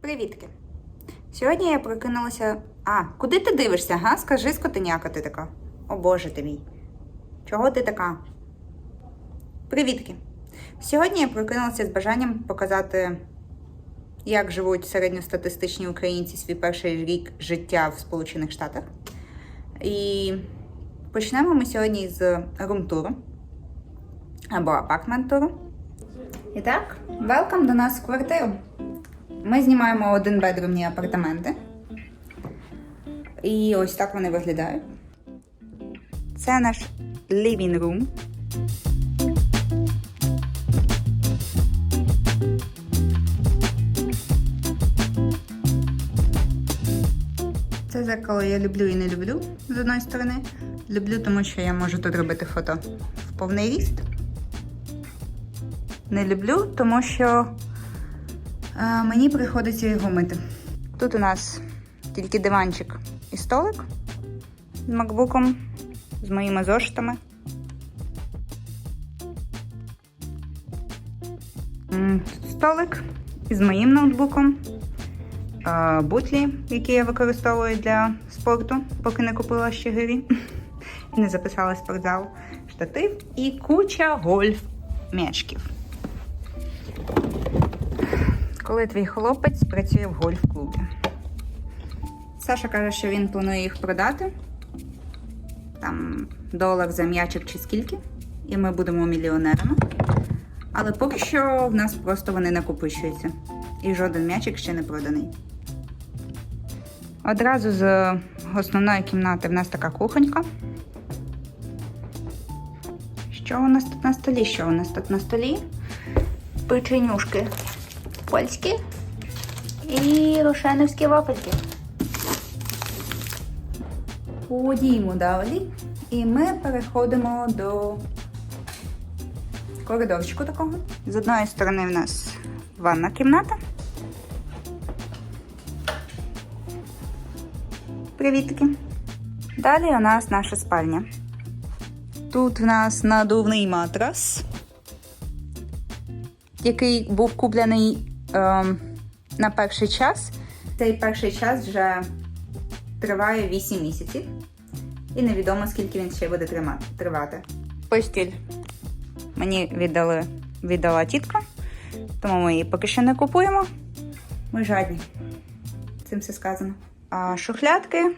Привітки! Сьогодні я прокинулася. А, куди ти дивишся, га? Скажи, скотиняка ти така. О Боже ти мій. Чого ти така? Привітки! Сьогодні я прокинулася з бажанням показати, як живуть середньостатистичні українці свій перший рік життя в Сполучених Штатах. І почнемо ми сьогодні з румтуру або апартмент-туру. І так, велкам до нас в квартиру. Ми знімаємо один бедрумні апартаменти. І ось так вони виглядають. Це наш living room. Це зеркало я люблю і не люблю з одної сторони. Люблю, тому що я можу тут робити фото в повний ріст. Не люблю, тому що мені приходиться його мити. Тут у нас тільки диванчик і столик з макбуком, з моїми зошитами. Столик із моїм ноутбуком, бутлі, які я використовую для спорту, поки не купила ще гирі і не записала спортзал, штатив і куча гольф м'ячків коли твій хлопець працює в гольф-клубі. Саша каже, що він планує їх продати. Там долар за м'ячик чи скільки. І ми будемо мільйонерами. Але поки що в нас просто вони накопичуються. І жоден м'ячик ще не проданий. Одразу з основної кімнати в нас така кухонька. Що у нас тут на столі? Що у нас тут на столі? Печенюшки польські і рошеновські вафельки. Ходімо далі. І ми переходимо до коридорчику такого. З одної сторони в нас ванна кімната. Привітки. Далі у нас наша спальня. Тут в нас надувний матрас, який був куплений на перший час. Цей перший час вже триває 8 місяців. І невідомо, скільки він ще буде тривати. Постіль мені віддали, віддала тітка, тому ми її поки що не купуємо. Ми жадні. Цим все сказано. А шухлядки.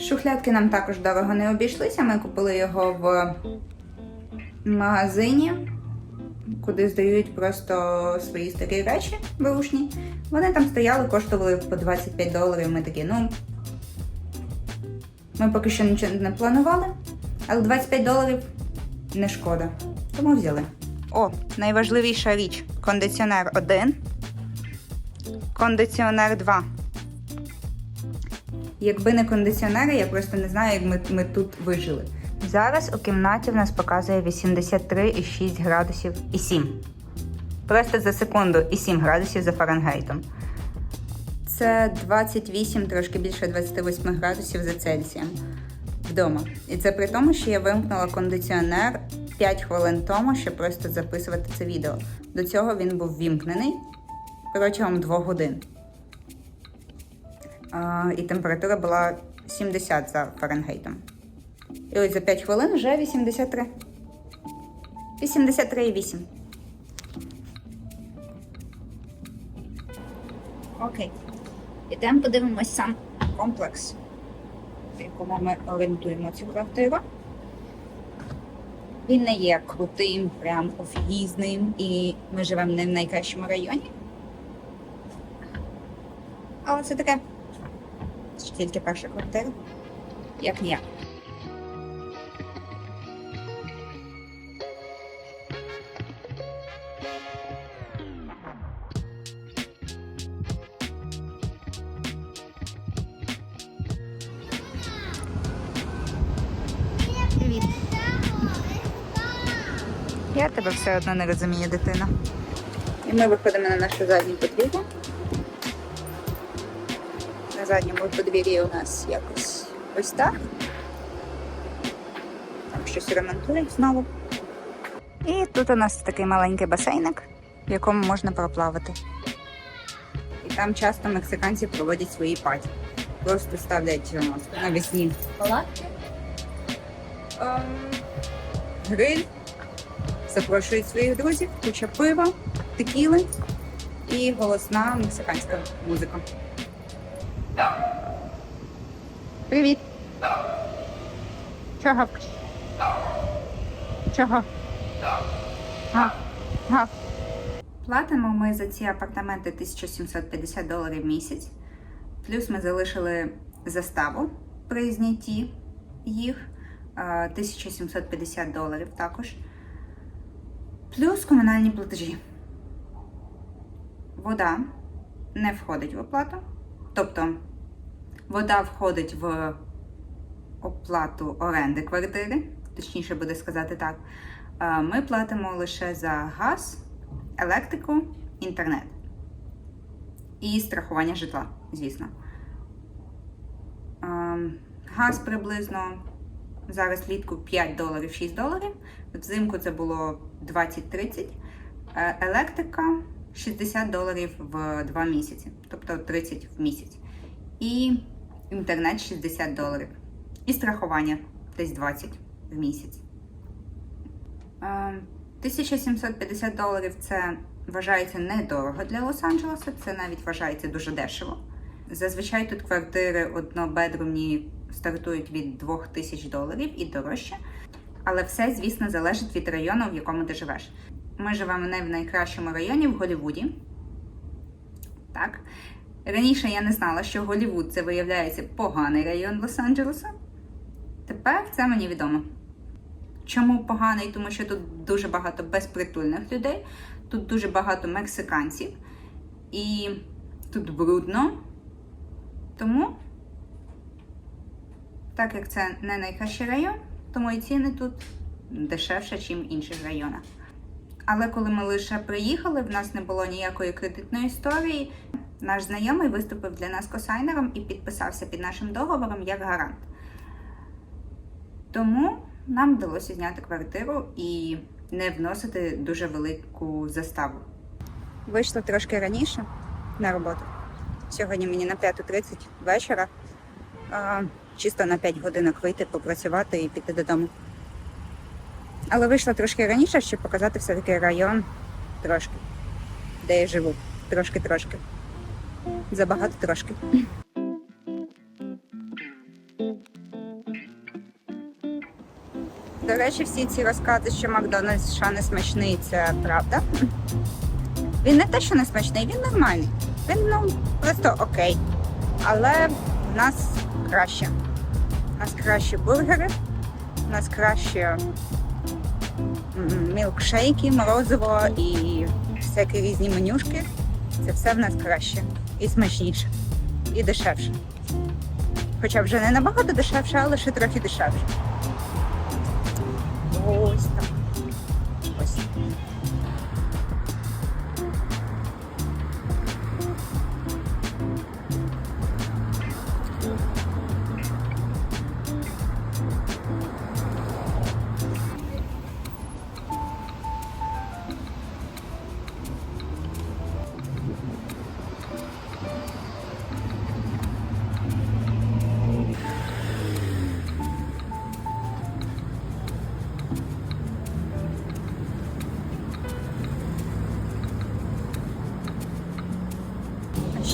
Шухлядки нам також дорого не обійшлися. Ми купили його в магазині куди здають просто свої старі речі бушні. Вони там стояли, коштували по 25 доларів. Ми такі, ну. Ми поки що нічого не планували, але 25 доларів не шкода. Тому взяли. О, найважливіша річ: кондиціонер 1, кондиціонер 2. Якби не кондиціонери, я просто не знаю, як ми, ми тут вижили. Зараз у кімнаті в нас показує 83,6 градусів і 7. Просто за секунду і 7 градусів за Фаренгейтом. Це 28, трошки більше 28 градусів за Цельсієм вдома. І це при тому, що я вимкнула кондиціонер 5 хвилин тому, щоб просто записувати це відео. До цього він був вімкнений протягом 2 годин. І температура була 70 за Фаренгейтом. І ось за 5 хвилин вже 83. 83,8. Окей. Ідемо подивимось сам комплекс, в якому ми орендуємо цю квартиру. Він не є крутим, прям офігізним, і ми живемо не в найкращому районі. Але це таке. Це тільки перша квартира. Як ніяк. Тебе все одно не розумію, дитина. І ми виходимо на нашу задню подвір'я. На задньому подвір'ї у нас якось ось так. Там щось ремонтують знову. І тут у нас такий маленький басейник, в якому можна проплавати. І І там часто мексиканці проводять свої паті. Просто ставлять е, навесні Палатки? ем, гриль, запрошують своїх друзів, куча пива, текіли і голосна мексиканська музика. Привіт! Чого? Чого? Га. Га. Платимо ми за ці апартаменти 1750 доларів в місяць. Плюс ми залишили заставу при знятті їх е, 1750 доларів також. Плюс комунальні платежі. Вода не входить в оплату. Тобто вода входить в оплату оренди квартири, точніше буде сказати так. Е, Ми платимо лише за газ, електрику, інтернет і страхування житла, звісно. Ем, Газ приблизно зараз влітку 5 доларів 6 доларів. Взимку це було 20-30. Е, Електрика 60 доларів в 2 місяці, тобто 30 в місяць. І інтернет 60 доларів. І страхування десь 20 в місяць. Е, 1750 доларів це вважається недорого для Лос-Анджелеса, це навіть вважається дуже дешево. Зазвичай тут квартири однобедрумні стартують від 2000 доларів і дорожче. Але все, звісно, залежить від району, в якому ти живеш. Ми живемо не в найкращому районі в Голлівуді. Так. Раніше я не знала, що Голлівуд це виявляється поганий район Лос-Анджелеса. Тепер це мені відомо. Чому поганий? Тому що тут дуже багато безпритульних людей, тут дуже багато мексиканців, і тут брудно. Тому, так як це не найкращий район, тому і ціни тут дешевше, ніж в інших районах. Але коли ми лише приїхали, в нас не було ніякої кредитної історії. Наш знайомий виступив для нас косайнером і підписався під нашим договором як гарант. Тому нам вдалося зняти квартиру і не вносити дуже велику заставу. Вийшла трошки раніше на роботу. Сьогодні мені на 5.30 вечора. Чисто на 5 годинок вийти, попрацювати і піти додому. Але вийшла трошки раніше, щоб показати все-таки район трошки, де я живу. Трошки-трошки. Забагато трошки. До речі, всі ці розкази, що Макдональдс США не смачний, це правда. Він не те, що не смачний, він нормальний. Він ну просто окей. Але в нас краще. У нас кращі бургери, у нас краще мілкшейки, морозиво і всякі різні менюшки. Це все в нас краще і смачніше, і дешевше. Хоча вже не набагато дешевше, але ще трохи дешевше.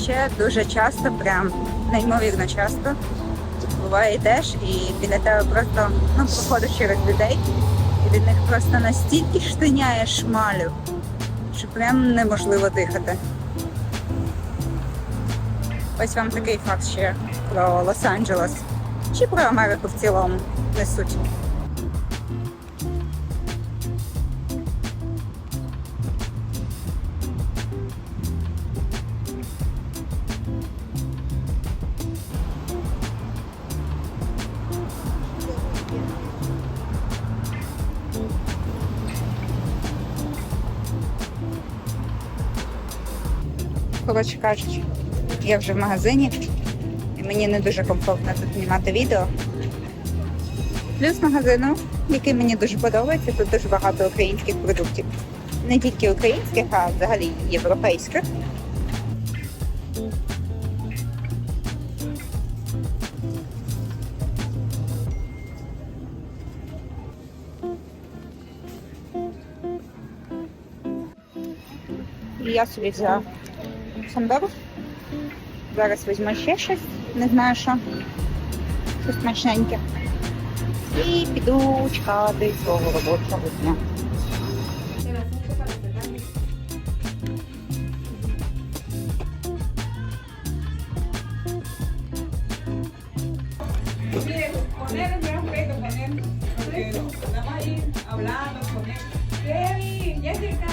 Ще дуже часто, прям неймовірно часто, буває йдеш і біля тебе просто ну, проходиш через людей, і від них просто настільки штиняє шмалю, що прям неможливо дихати. Ось вам такий факт ще про Лос-Анджелес чи про Америку в цілому несуть. коротше кажучи. Я вже в магазині, і мені не дуже комфортно тут знімати відео. Плюс магазину, який мені дуже подобається, тут дуже багато українських продуктів. Не тільки українських, а взагалі європейських. Я собі взяла самберу. Зараз візьму ще щось, не знаю що. Щось смачненьке. І піду чекати свого робочого дня. Hablando con él. Kevin, Jessica,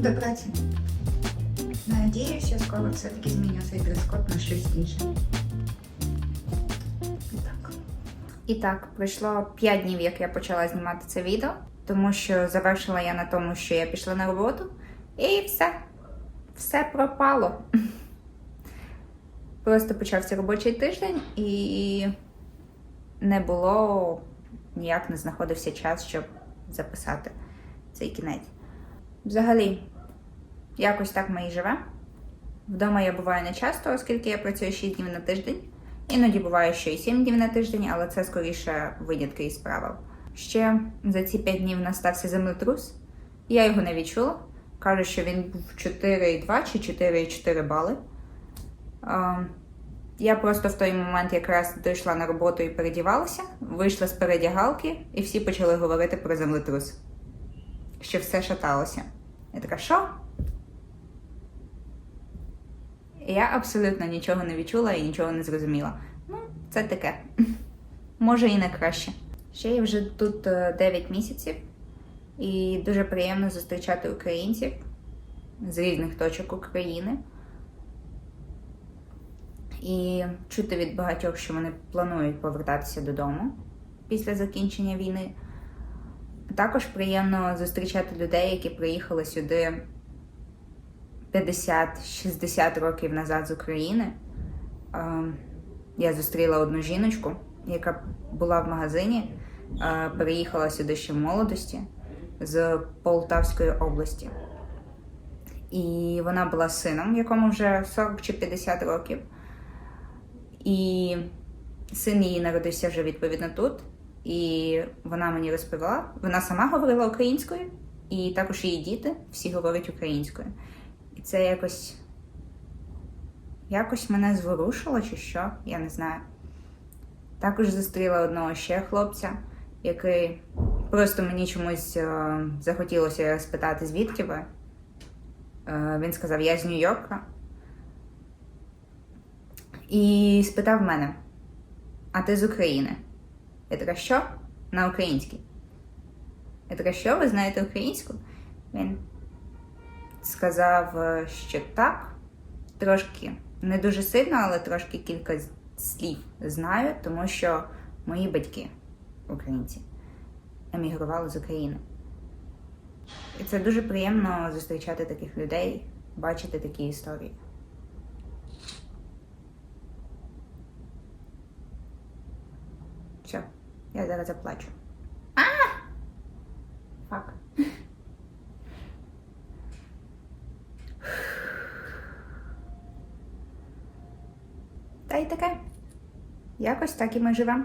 До праці. Надіюся, скоро все-таки зміню цей дрес-код на щось інше. Так. І так, пройшло 5 днів, як я почала знімати це відео, тому що завершила я на тому, що я пішла на роботу, і все. Все пропало. Просто почався робочий тиждень і не було, ніяк не знаходився час, щоб записати цей кінець. Взагалі, якось так ми і живемо. Вдома я буваю не часто, оскільки я працюю 6 днів на тиждень. Іноді буває, що і 7 днів на тиждень, але це скоріше винятки із правил. Ще за ці 5 днів настався землетрус. Я його не відчула. Кажуть, що він був 4,2 чи 4,4 бали. Я просто в той момент якраз дійшла на роботу і передівалася, вийшла з передягалки, і всі почали говорити про землетрус що все шаталося. Я така, що? І Я абсолютно нічого не відчула і нічого не зрозуміла. Ну, це таке. Може і не краще. Ще я вже тут е, 9 місяців, і дуже приємно зустрічати українців з різних точок України. І чути від багатьох, що вони планують повертатися додому після закінчення війни. Також приємно зустрічати людей, які приїхали сюди 50-60 років назад з України. Я зустріла одну жіночку, яка була в магазині, переїхала сюди ще в молодості з Полтавської області. І вона була сином, якому вже 40 чи 50 років. І син її народився вже відповідно тут. І вона мені розповіла, вона сама говорила українською, і також її діти всі говорять українською. Це якось якось мене зворушило, чи що, я не знаю. Також зустріла одного ще хлопця, який просто мені чомусь е, захотілося спитати, звідки ви. Е, він сказав, я з Нью-Йорка. І спитав мене, а ти з України? Я така, що? На українській. Я така, що ви знаєте українську? Він сказав, е, що так. Трошки не дуже сильно, але трошки кілька слів знаю, тому що мої батьки, українці, емігрували з України. І це дуже приємно зустрічати таких людей, бачити такі історії. Все, я зараз заплачу. А! Фак. Якось так і ми живемо.